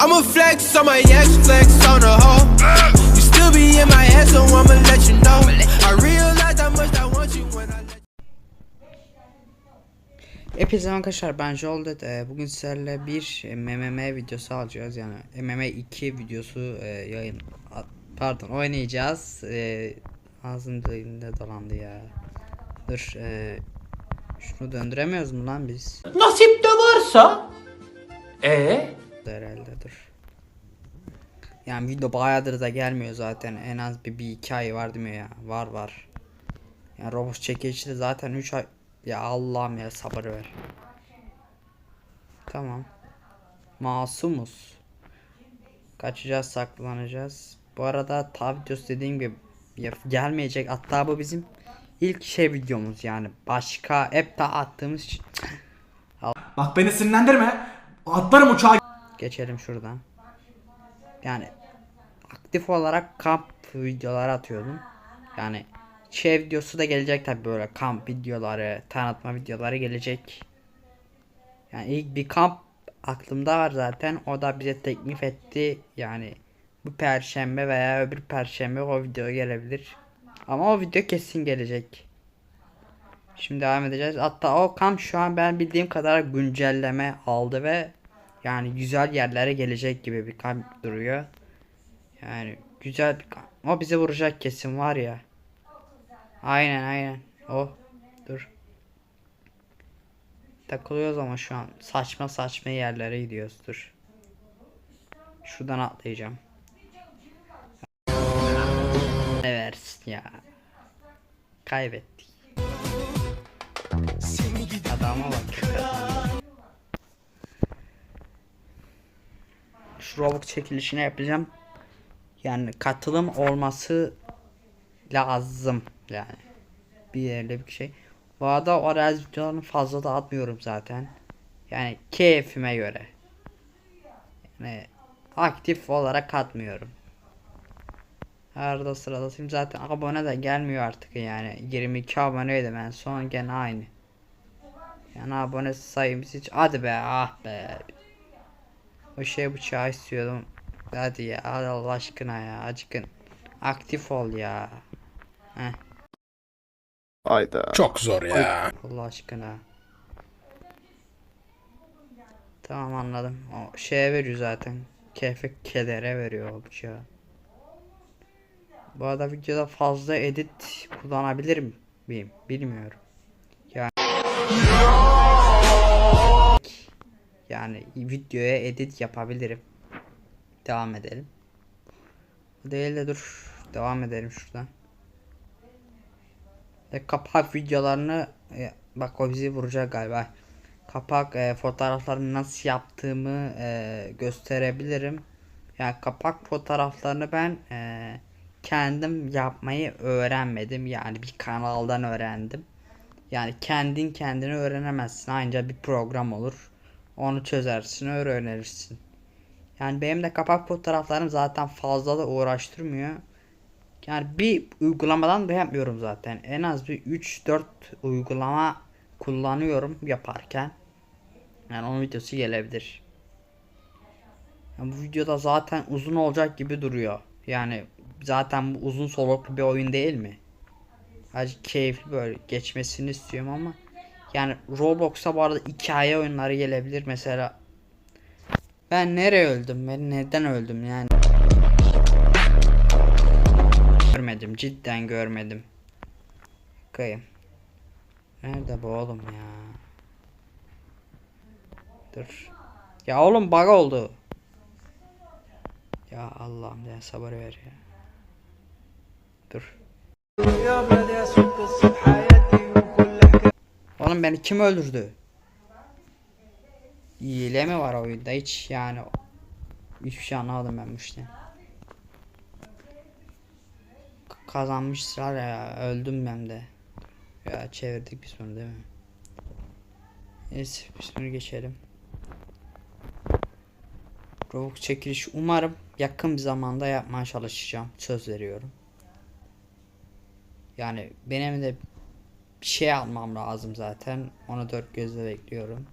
I'ma flex on my ex, flex on the hoe. You still be in my head, so I'ma let you know. I realize how much I want you when I let Hepinize arkadaşlar ben Joldet bugün sizlerle bir e, MMA videosu alacağız yani MMA 2 videosu e, yayın a- pardon oynayacağız ee, ağzım dilinde dolandı ya dur e, şunu döndüremiyoruz mu lan biz Nasip de varsa. Ee? Herhalde dur yani video bayağıdır da gelmiyor zaten en az bir, bir iki ay var değil mi ya var var yani Roblox çekilişi de zaten 3 ay ya Allah'ım ya sabır ver Tamam. Masumuz. Kaçacağız, saklanacağız. Bu arada ta videosu dediğim gibi gelmeyecek. Hatta bu bizim ilk şey videomuz yani. Başka hep daha attığımız. Bak beni sinirlendirme. Atlarım uçağa. Geçelim şuradan. Yani aktif olarak kamp videoları atıyordum. Yani şey videosu da gelecek tabi böyle kamp videoları, tanıtma videoları gelecek. Yani ilk bir kamp aklımda var zaten. O da bize teklif etti. Yani bu perşembe veya öbür perşembe o video gelebilir. Ama o video kesin gelecek. Şimdi devam edeceğiz. Hatta o kamp şu an ben bildiğim kadar güncelleme aldı ve yani güzel yerlere gelecek gibi bir kamp duruyor. Yani güzel bir kamp. O bize vuracak kesin var ya. Aynen aynen. O dur. Takılıyoruz ama şu an saçma saçma yerlere gidiyoruz dur. Şuradan atlayacağım. Ne versin ya. Kaybettik. Adama bak. Robux çekilişine yapacağım. Yani katılım olması lazım yani. Bir yerde bir şey. Bu arada o rez videolarını fazla da atmıyorum zaten. Yani keyfime göre. Yani aktif olarak atmıyorum. Arada sırada şimdi zaten abone de gelmiyor artık yani 22 aboneydim en son gene aynı. Yani abone sayımız hiç hadi be ah be. O şey bıçağı istiyordum. Hadi ya Allah aşkına ya acıkın. Aktif ol ya. Heh. Çok zor ya. Allah aşkına. Tamam anladım. O şeye veriyor zaten. Keyfe kedere veriyor o bıçağı. Bu arada videoda fazla edit kullanabilir miyim? Bilmiyorum. Yani yani videoya edit yapabilirim. Devam edelim. Değil de dur. Devam edelim şuradan. E, kapak videolarını e, bak o bizi vuracak galiba. Kapak e, fotoğraflarını nasıl yaptığımı e, gösterebilirim. Yani kapak fotoğraflarını ben e, kendim yapmayı öğrenmedim. Yani bir kanaldan öğrendim. Yani kendin kendini öğrenemezsin. Ancak bir program olur. Onu çözersin, öğrenirsin. Yani benim de kapak fotoğraflarım zaten fazla da uğraştırmıyor. Yani bir uygulamadan da yapmıyorum zaten. En az bir 3-4 uygulama kullanıyorum yaparken. Yani onun videosu gelebilir. Yani bu videoda zaten uzun olacak gibi duruyor. Yani zaten bu uzun soluklu bir oyun değil mi? Sadece keyifli böyle geçmesini istiyorum ama yani Roblox'a bu arada hikaye oyunları gelebilir mesela. Ben nereye öldüm? Ben neden öldüm yani? Görmedim cidden görmedim. Bakayım. Nerede bu oğlum ya? Dur. Ya oğlum bug oldu. Ya Allah'ım ya sabır ver ya. Dur. Oğlum beni kim öldürdü? Hile mi var oyunda hiç yani hiçbir şey anlamadım ben bu işte. Kazanmışlar ya öldüm ben de. Ya çevirdik biz bunu değil mi? Neyse biz bunu geçelim. Robux çekiliş umarım yakın bir zamanda yapmaya çalışacağım. Söz veriyorum. Yani benim de bir şey almam lazım zaten. Onu dört gözle bekliyorum.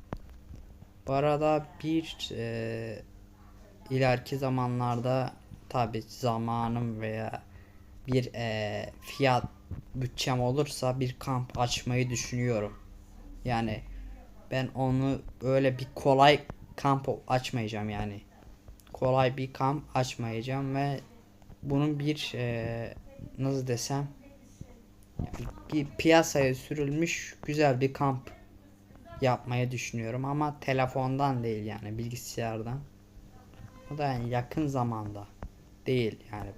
Bu arada bir eee ileriki zamanlarda tabi zamanım veya bir eee, fiyat bütçem olursa bir kamp açmayı düşünüyorum. Yani ben onu öyle bir kolay kamp açmayacağım yani. Kolay bir kamp açmayacağım ve bunun bir eee, nasıl desem piyasaya sürülmüş güzel bir kamp yapmayı düşünüyorum ama telefondan değil yani bilgisayardan. O da yani yakın zamanda değil yani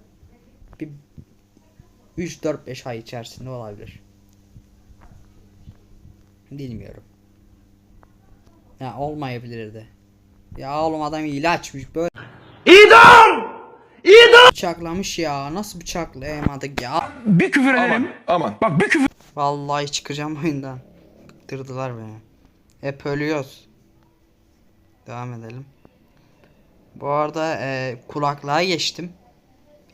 bir 3 4 5 ay içerisinde olabilir. Bilmiyorum. Ya olmayabilir de. Ya oğlum adam ilaçmış böyle. Bıçaklamış ya. Nasıl bıçaklayamadık ya? Bir küfür ederim. Aman. Bak bir küfür Vallahi çıkacağım oyundan. Bıktırdılar beni. Hep ölüyoruz. Devam edelim. Bu arada e, kulaklığa geçtim.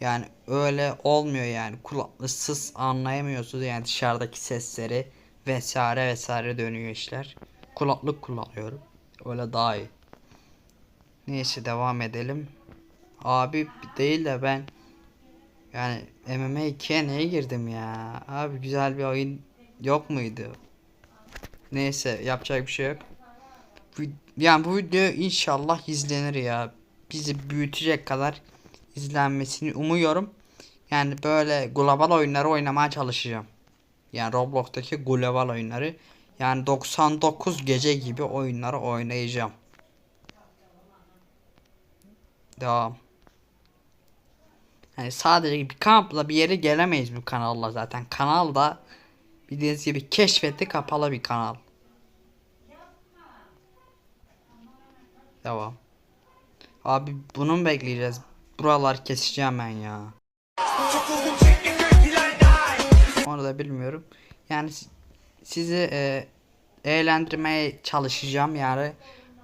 Yani öyle olmuyor yani kulaklısız anlayamıyorsunuz yani dışarıdaki sesleri vesaire vesaire dönüyor işler. Kulaklık kullanıyorum. Öyle daha iyi. Neyse devam edelim. Abi değil de ben yani MMA 2'ye neye girdim ya? Abi güzel bir oyun yok muydu? Neyse yapacak bir şey yok. Yani bu video inşallah izlenir ya. Bizi büyütecek kadar izlenmesini umuyorum. Yani böyle global oyunları oynamaya çalışacağım. Yani Roblox'taki global oyunları. Yani 99 gece gibi oyunları oynayacağım. Devam. Yani sadece bir kampla bir yere gelemeyiz bu kanalla zaten. Kanal da bildiğiniz gibi keşfetti kapalı bir kanal. Devam. Abi bunu mu bekleyeceğiz? Buralar keseceğim ben ya. Onu da bilmiyorum. Yani si- sizi e, eğlendirmeye çalışacağım yani.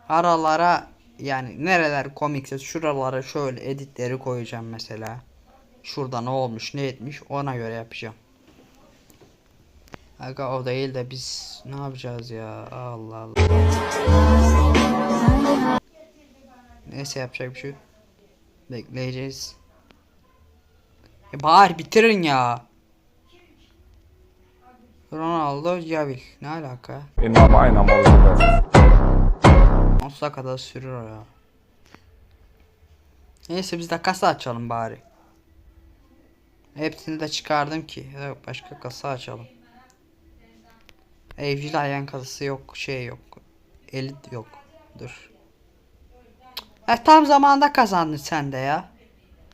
Aralara yani nereler komikse şuralara şöyle editleri koyacağım mesela. Şurada ne olmuş ne etmiş ona göre yapacağım. Aga o değil de biz ne yapacağız ya Allah Allah. Neyse yapacak bir şey. Bekleyeceğiz. E bari bitirin ya. Ronaldo Cavill ne alaka? Sonsuza kadar sürür o ya. Neyse biz de kasa açalım bari. Hepsini de çıkardım ki. Başka kasa açalım. Evcil hayvan kasası yok. Şey yok. Elit yok. Dur. E, tam zamanda kazandın sen de ya.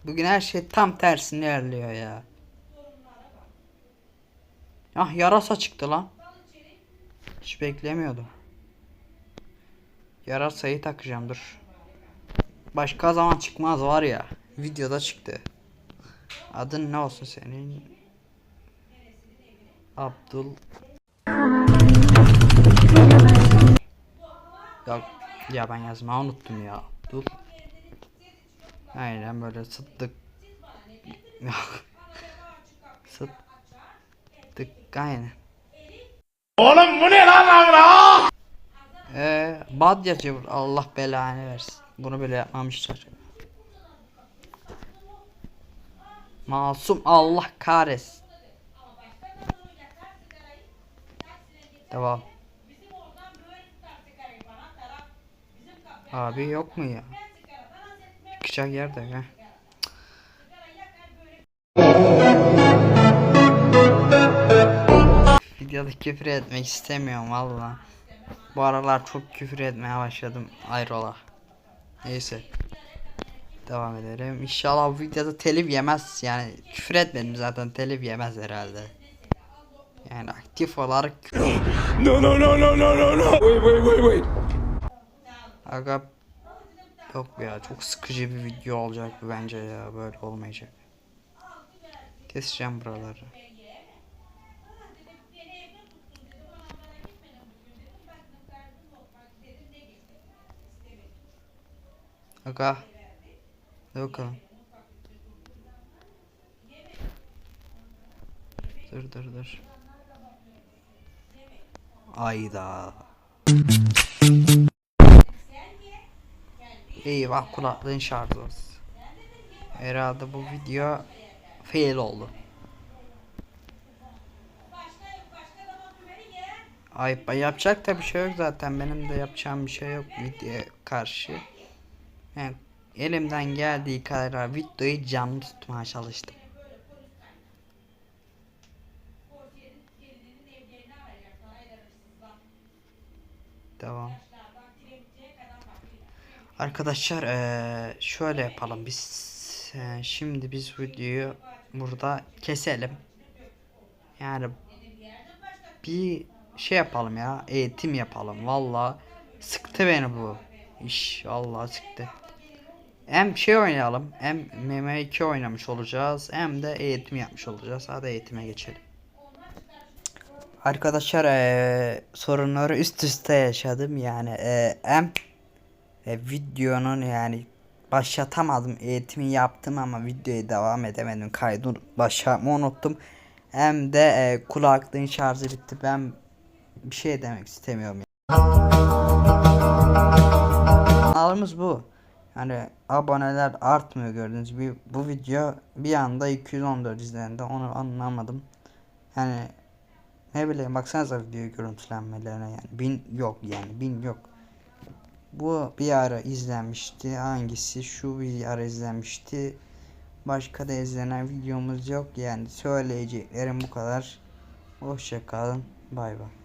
Bugün her şey tam tersine ilerliyor ya. Ah yarasa çıktı lan. Hiç beklemiyordum. Yarasayı takacağım dur. Başka zaman çıkmaz var ya. Videoda çıktı. Adın ne olsun senin? Abdul. Ya, ya ben yazmayı unuttum ya. Abdul. Aynen böyle sıddık. Sıddık aynen. Oğlum bu ne lan lan Ee, bad yazıyor. Allah belanı versin. Bunu böyle yapmamışlar. Masum Allah kahretsin. Devam. Abi yok mu ya? Çıkacak yerde ha. Videoda küfür etmek istemiyorum valla. Bu aralar çok küfür etmeye başladım ayrola. Neyse. Devam edelim. İnşallah bu videoda telif yemez. Yani küfür etmedim zaten telif yemez herhalde. Yani aktif olarak No no no no no no no. Wait wait wait wait. Aga yok ya çok sıkıcı bir video olacak bence ya böyle olmayacak. Keseceğim buraları. Aga. Hadi bakalım. Dur dur dur. Ayda. Eyvah kulaklığın şarjı. Herhalde bu video fail oldu. Ay yapacak da bir şey yok zaten benim de yapacağım bir şey yok videoya karşı. Yani elimden geldiği kadar videoyu canlı tutmaya çalıştım. Devam. Arkadaşlar şöyle yapalım biz şimdi biz videoyu burada keselim. Yani bir şey yapalım ya eğitim yapalım valla sıktı beni bu iş valla sıktı. Hem şey oynayalım hem MM2 oynamış olacağız hem de eğitim yapmış olacağız. Hadi eğitime geçelim. Arkadaşlar eee, sorunları üst üste yaşadım yani eee, hem e, videonun yani başlatamadım eğitimi yaptım ama videoya devam edemedim kaydı başlatmayı unuttum hem de e, kulaklığın şarjı bitti ben bir şey demek istemiyorum ya. Kanalımız bu yani aboneler artmıyor gördüğünüz gibi bu video bir anda 214 izlendi onu anlamadım yani ne bileyim baksanıza video görüntülenmelerine yani bin yok yani bin yok bu bir ara izlenmişti. Hangisi? Şu bir ara izlenmişti. Başka da izlenen videomuz yok. Yani söyleyeceklerim bu kadar. Hoşça kalın. Bay bay.